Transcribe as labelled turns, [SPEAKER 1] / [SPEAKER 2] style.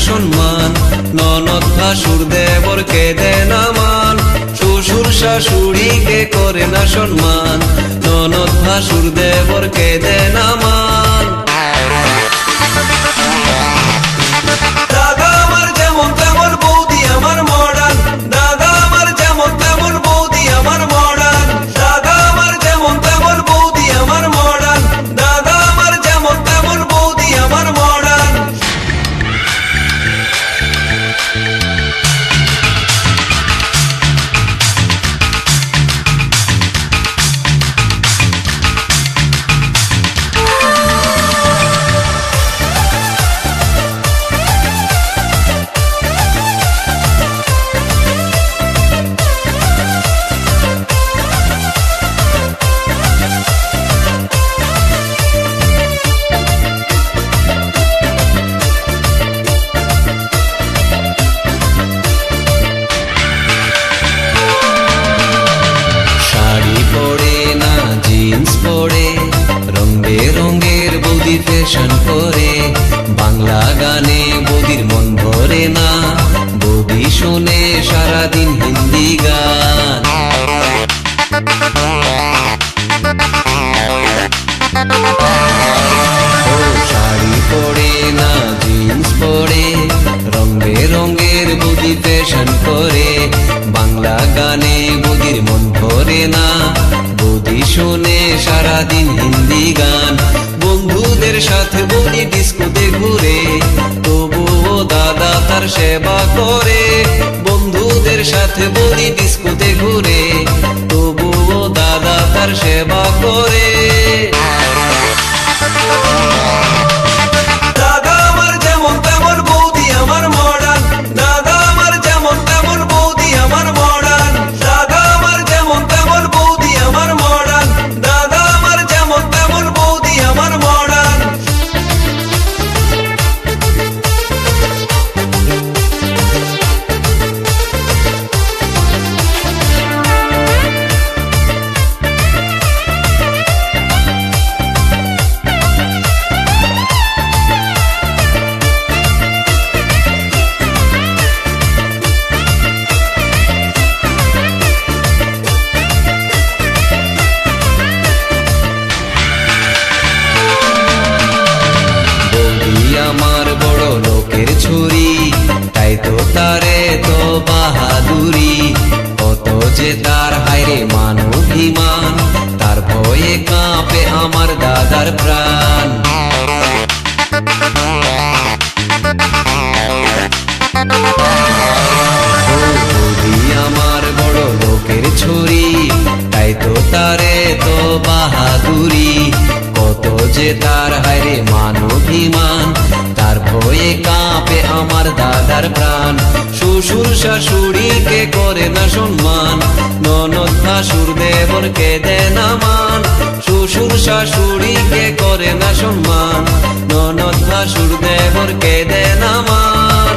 [SPEAKER 1] সম্মান, ননদ ভাসুর দেবরকে দেয় না মান, শ্বশুর শাশুড়িকে করে না সম্মান, ননদ ভাসুর দেবরকে দেয় না বৌদি করে। বাংলা গানে বদির মন ভরে না। বৌদি শোনে সারাদিন হিন্দি গান। শাড়ি পরে না জিন্স পরে রং বেরঙের বুদ্ধি ফ্যাশন করে। বাংলা গানে বুদির মন ভরে না। বুদ্ধি শুনে সারাদিন হিন্দি গান। বন্ধুদের সাথে বলি ডিস্কোতে ঘুরে। তবুও দাদা তার সেবা করে। বন্ধুদের সাথে বলি ডিস্কোতে ঘুরে। তবুও দাদা তার সেবা করে। হায়রে মান অভিমান, তার ভয়ে কাঁপে আমার দাদার প্রাণ। বড় লোকের ছুরি, তাই তো তারে তো বাহাদুরি। কত যে তার হায়রে মান অভিমান, তার ভয়ে কাঁপে আমার দাদার প্রাণ। শ্বশুর শাশুড়িকে করে না সম্মান। ননদ ভাসুর দেবরকে দেয় না মান। শ্বশুর শাশুড়িকে করে না সম্মান। ননদ ভাসুর দেবরকে দেয় মান।